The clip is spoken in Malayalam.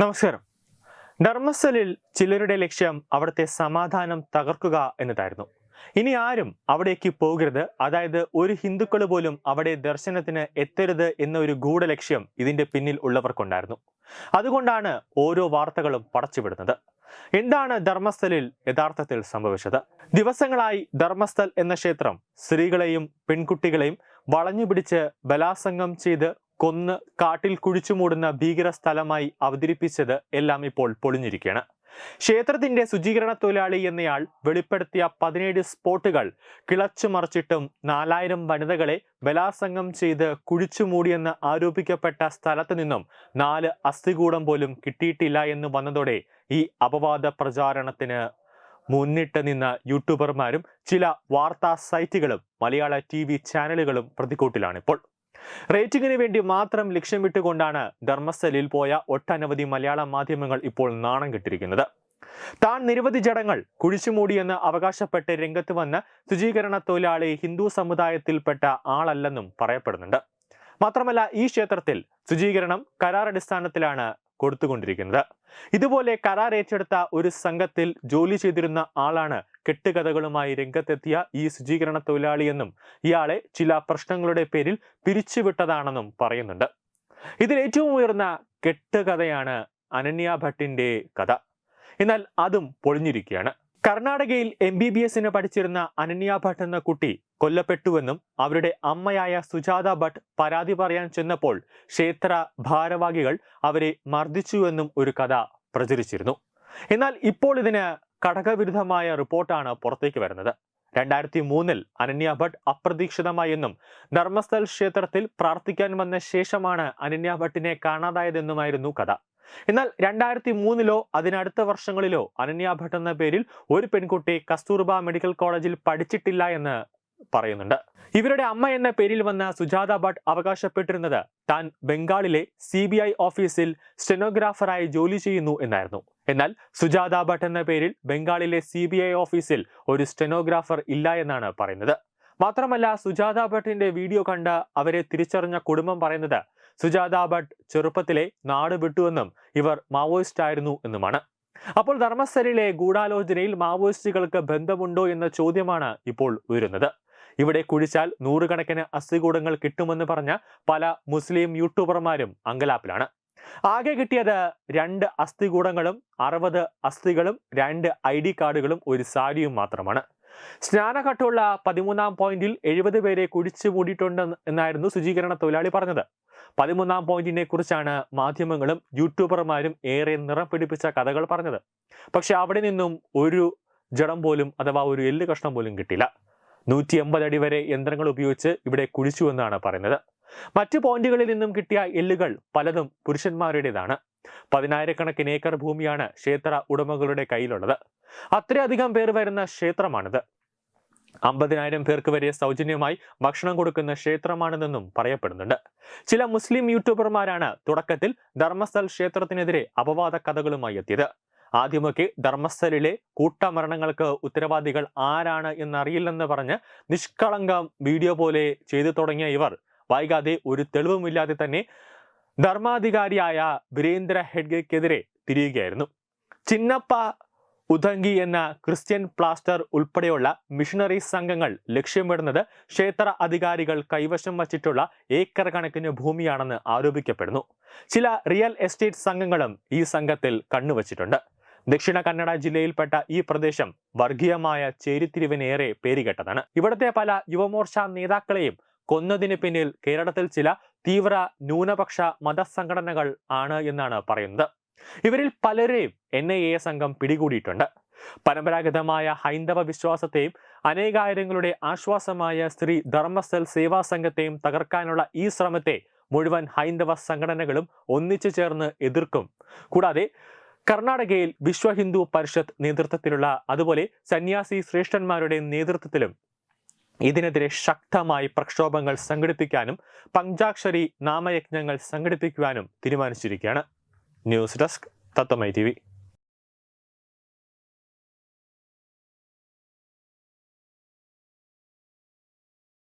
നമസ്കാരം. ധർമ്മസ്ഥലിൽ ചിലരുടെ ലക്ഷ്യം അവിടുത്തെ സമാധാനം തകർക്കുക എന്നതായിരുന്നു. ഇനി ആരും അവിടേക്ക് പോകരുത്. അതായത് ഒരു ഹിന്ദുക്കൾ പോലും അവിടെ ദർശനത്തിന് എത്തരുത് എന്ന ഒരു ഗൂഢലക്ഷ്യം ഇതിന്റെ പിന്നിൽ ഉള്ളവർക്കുണ്ടായിരുന്നു. അതുകൊണ്ടാണ് ഓരോ വാർത്തകളും പടച്ചുവിടുന്നത്. എന്താണ് ധർമ്മസ്ഥലിൽ യഥാർത്ഥത്തിൽ സംഭവിച്ചത്? ദിവസങ്ങളായി ധർമ്മസ്ഥൽ എന്ന ക്ഷേത്രം സ്ത്രീകളെയും പെൺകുട്ടികളെയും വളഞ്ഞു പിടിച്ച് ബലാസംഗം ചെയ്ത് കൊന്ന് കാട്ടിൽ കുഴിച്ചുമൂടുന്ന ഭീകര സ്ഥലമായി അവതരിപ്പിച്ചത് എല്ലാം ഇപ്പോൾ പൊളിഞ്ഞിരിക്കുകയാണ്. ക്ഷേത്രത്തിന്റെ ശുചീകരണ തൊഴിലാളി എന്നയാൾ വെളിപ്പെടുത്തിയ പതിനേഴ് സ്പോട്ടുകൾ കിളച്ചു മറിച്ചിട്ടും നാലായിരം വനിതകളെ ബലാസംഗം ചെയ്ത് കുഴിച്ചു മൂടിയെന്ന് ആരോപിക്കപ്പെട്ട സ്ഥലത്ത് നിന്നും നാല് അസ്ഥികൂടം പോലും കിട്ടിയിട്ടില്ല എന്ന് വന്നതോടെ ഈ അപവാദ പ്രചാരണത്തിന് മുന്നിട്ട് നിന്ന യൂട്യൂബർമാരും ചില വാർത്താ സൈറ്റുകളും മലയാള ടി ചാനലുകളും പ്രതിക്കൂട്ടിലാണിപ്പോൾ. റേറ്റിംഗിന് വേണ്ടി മാത്രം ലക്ഷ്യമിട്ടുകൊണ്ടാണ് ധർമ്മസ്ഥലിൽ പോയ ഒട്ടനവധി മലയാള മാധ്യമങ്ങൾ ഇപ്പോൾ നാണം കെട്ടിരിക്കുന്നത്. താൻ നിരവധി ജടങ്ങൾ കുഴിച്ചുമൂടിയെന്ന് അവകാശപ്പെട്ട് രംഗത്ത് വന്ന ശുചീകരണ തൊഴിലാളി ഹിന്ദു സമുദായത്തിൽപ്പെട്ട ആളല്ലെന്നും പറയപ്പെടുന്നുണ്ട്. മാത്രമല്ല ഈ ക്ഷേത്രത്തിൽ ശുചീകരണം കരാറടിസ്ഥാനത്തിലാണ് കൊടുത്തുകൊണ്ടിരിക്കുന്നത്. ഇതുപോലെ കരാർ ഏറ്റെടുത്ത ഒരു സംഘത്തിൽ ജോലി ചെയ്തിരുന്ന ആളാണ് കെട്ടുകഥകളുമായി രംഗത്തെത്തിയ ഈ ശുചീകരണ തൊഴിലാളിയെന്നും ഇയാളെ ചില പ്രശ്നങ്ങളുടെ പേരിൽ പിരിച്ചുവിട്ടതാണെന്നും പറയുന്നുണ്ട്. ഇതിൽ ഏറ്റവും ഉയർന്ന കെട്ടുകഥയാണ് അനന്യ ഭട്ടിന്റെ കഥ. എന്നാൽ അതും പൊളിഞ്ഞിരിക്കുകയാണ്. കർണാടകയിൽ എം ബി ബി എസിന് പഠിച്ചിരുന്ന അനന്യ ഭട്ട് എന്ന കുട്ടി കൊല്ലപ്പെട്ടുവെന്നും അവരുടെ അമ്മയായ സുജാത ഭട്ട് പരാതി പറയാൻ ചെന്നപ്പോൾ ക്ഷേത്ര ഭാരവാഹികൾ അവരെ മർദ്ദിച്ചുവെന്നും ഒരു കഥ പ്രചരിച്ചിരുന്നു. എന്നാൽ ഇപ്പോൾ ഇതിന് ഘടകവിരുദ്ധമായ റിപ്പോർട്ടാണ് പുറത്തേക്ക് വരുന്നത്. രണ്ടായിരത്തി മൂന്നിൽ അനന്യ ഭട്ട് അപ്രതീക്ഷിതമായി എന്നും ധർമ്മസ്ഥൽ ക്ഷേത്രത്തിൽ പ്രാർത്ഥിക്കാൻ വന്ന ശേഷമാണ് അനന്യ ഭട്ടിനെ കാണാതായതെന്നുമായിരുന്നു കഥ. എന്നാൽ രണ്ടായിരത്തി മൂന്നിലോ അതിനടുത്ത വർഷങ്ങളിലോ അനന്യ ഭട്ട് എന്ന പേരിൽ ഒരു പെൺകുട്ടി കസ്തൂർബ മെഡിക്കൽ കോളേജിൽ പഠിച്ചിട്ടില്ല എന്ന് പറയുന്നുണ്ട്. ഇവരുടെ അമ്മ എന്ന പേരിൽ വന്ന സുജാത ഭട്ട് അവകാശപ്പെട്ടിരുന്നത് താൻ ബംഗാളിലെ സി ബി ഐ ഓഫീസിൽ സ്റ്റെനോഗ്രാഫറായി ജോലി ചെയ്യുന്നു എന്നായിരുന്നു. എന്നാൽ സുജാത ഭട്ട് എന്ന പേരിൽ ബംഗാളിലെ സി ബി ഐ ഓഫീസിൽ ഒരു സ്റ്റെനോഗ്രാഫർ ഇല്ല എന്നാണ് പറയുന്നത്. മാത്രമല്ല സുജാത ഭട്ടിന്റെ വീഡിയോ കണ്ട് അവരെ തിരിച്ചറിഞ്ഞ കുടുംബം പറയുന്നത് സുജാത ഭട്ട് ചെറുപ്പത്തിലെ നാട് വിട്ടുവെന്നും ഇവർ മാവോയിസ്റ്റ് ആയിരുന്നു എന്നുമാണ്. അപ്പോൾ ധർമ്മസ്ഥലിലെ ഗൂഢാലോചനയിൽ മാവോയിസ്റ്റുകൾക്ക് ബന്ധമുണ്ടോ എന്ന ചോദ്യമാണ് ഇപ്പോൾ ഉയരുന്നത്. ഇവിടെ കുഴിച്ചാൽ നൂറുകണക്കിന് അസ്ഥികൂടങ്ങൾ കിട്ടുമെന്ന് പറഞ്ഞ പല മുസ്ലിം യൂട്യൂബർമാരും അങ്കലാപ്പിലാണ്. ആകെ കിട്ടിയത് രണ്ട് അസ്ഥികൂടങ്ങളും അറുപത് അസ്ഥികളും രണ്ട് ഐ ഡി കാർഡുകളും ഒരു സാരിയും മാത്രമാണ്. സ്നാനഘട്ടമുള്ള പതിമൂന്നാം പോയിന്റിൽ എഴുപത് പേരെ കുഴിച്ചു മൂടിയിട്ടുണ്ട് എന്നായിരുന്നു ശുചീകരണ തൊഴിലാളി പറഞ്ഞത്. പതിമൂന്നാം പോയിന്റിനെ കുറിച്ചാണ് മാധ്യമങ്ങളും യൂട്യൂബർമാരും ഏറെ നിറം പിടിപ്പിച്ച കഥകൾ പറഞ്ഞത്. പക്ഷെ അവിടെ നിന്നും ഒരു ജഡം പോലും അഥവാ ഒരു എല്ല് കഷ്ണം പോലും കിട്ടില്ല നൂറ്റി എൺപത് അടി വരെ യന്ത്രങ്ങൾ ഉപയോഗിച്ച് ഇവിടെ കുഴിച്ചു എന്നാണ് പറയുന്നത്. മറ്റു പോയിന്റുകളിൽ നിന്നും കിട്ടിയ എല്ലുകൾ പലതും പുരുഷന്മാരുടേതാണ്. പതിനായിരക്കണക്കിന് ഏക്കർ ഭൂമിയാണ് ക്ഷേത്ര ഉടമകളുടെ കയ്യിലുള്ളത്. അത്രയധികം പേർ വരുന്ന ക്ഷേത്രമാണിത്. അമ്പതിനായിരം പേർക്ക് വരെ സൗജന്യമായി ഭക്ഷണം കൊടുക്കുന്ന ക്ഷേത്രമാണിതെന്നും പറയപ്പെടുന്നുണ്ട്. ചില മുസ്ലിം യൂട്യൂബർമാരാണ് തുടക്കത്തിൽ ധർമ്മസ്ഥൽ ക്ഷേത്രത്തിനെതിരെ അപവാദ കഥകളുമായി എത്തിയത്. ആദ്യമൊക്കെ ധർമ്മസ്ഥലിലെ കൂട്ടമരണങ്ങൾക്ക് ഉത്തരവാദികൾ ആരാണ് എന്നറിയില്ലെന്ന് പറഞ്ഞ് നിഷ്കളങ്കം വീഡിയോ പോലെ ചെയ്തു തുടങ്ങിയ ഇവർ. വൈകാതെ ഒരു തെളിവുമില്ലാതെ തന്നെ ധർമാധികാരിയായ വീരേന്ദ്ര ഹെഡ്ഗെക്കെതിരെ തിരിയുകയായിരുന്നു. ചിന്നപ്പ ഉദങ്കി എന്ന ക്രിസ്ത്യൻ പ്ലാസ്റ്റർ ഉൾപ്പെടെയുള്ള മിഷണറി സംഘങ്ങൾ ലക്ഷ്യമിടുന്നത് ക്ഷേത്ര അധികാരികൾ കൈവശം വച്ചിട്ടുള്ള ഏക്കർ കണക്കിന് ഭൂമിയാണെന്ന് ആരോപിക്കപ്പെടുന്നു. ചില റിയൽ എസ്റ്റേറ്റ് സംഘങ്ങളും ഈ സംഘത്തിൽ കണ്ണുവച്ചിട്ടുണ്ട്. ദക്ഷിണ കന്നഡ ജില്ലയിൽപ്പെട്ട ഈ പ്രദേശം വർഗീയമായ ചേരിത്തിരിവിനേറെ പേരുകെട്ടതാണ്. ഇവിടുത്തെ പല യുവമോർച്ച നേതാക്കളെയും കൊന്നതിന് പിന്നിൽ കേരളത്തിൽ ചില തീവ്ര ന്യൂനപക്ഷ മതസംഘടനകൾ ആണ് എന്നാണ് പറയുന്നത്. ഇവരിൽ പലരെയും എൻ സംഘം പിടികൂടിയിട്ടുണ്ട്. പരമ്പരാഗതമായ ഹൈന്ദവ വിശ്വാസത്തെയും അനേകായിരങ്ങളുടെ ആശ്വാസമായ സ്ത്രീ ധർമ്മസ്ഥൽ സേവാ സംഘത്തെയും തകർക്കാനുള്ള ഈ ശ്രമത്തെ മുഴുവൻ ഹൈന്ദവ സംഘടനകളും ഒന്നിച്ചു ചേർന്ന് എതിർക്കും. കൂടാതെ കർണാടകയിൽ വിശ്വ ഹിന്ദു പരിഷത്ത് നേതൃത്വത്തിലുള്ള അതുപോലെ സന്യാസി ശ്രേഷ്ഠന്മാരുടെ നേതൃത്വത്തിലും ഇതിനെതിരെ ശക്തമായി പ്രക്ഷോഭങ്ങൾ സംഘടിപ്പിക്കാനും പഞ്ചാക്ഷരി നാമയജ്ഞങ്ങൾ സംഘടിപ്പിക്കുവാനും തീരുമാനിച്ചിരിക്കുകയാണ്. News desk തത്തമൈ T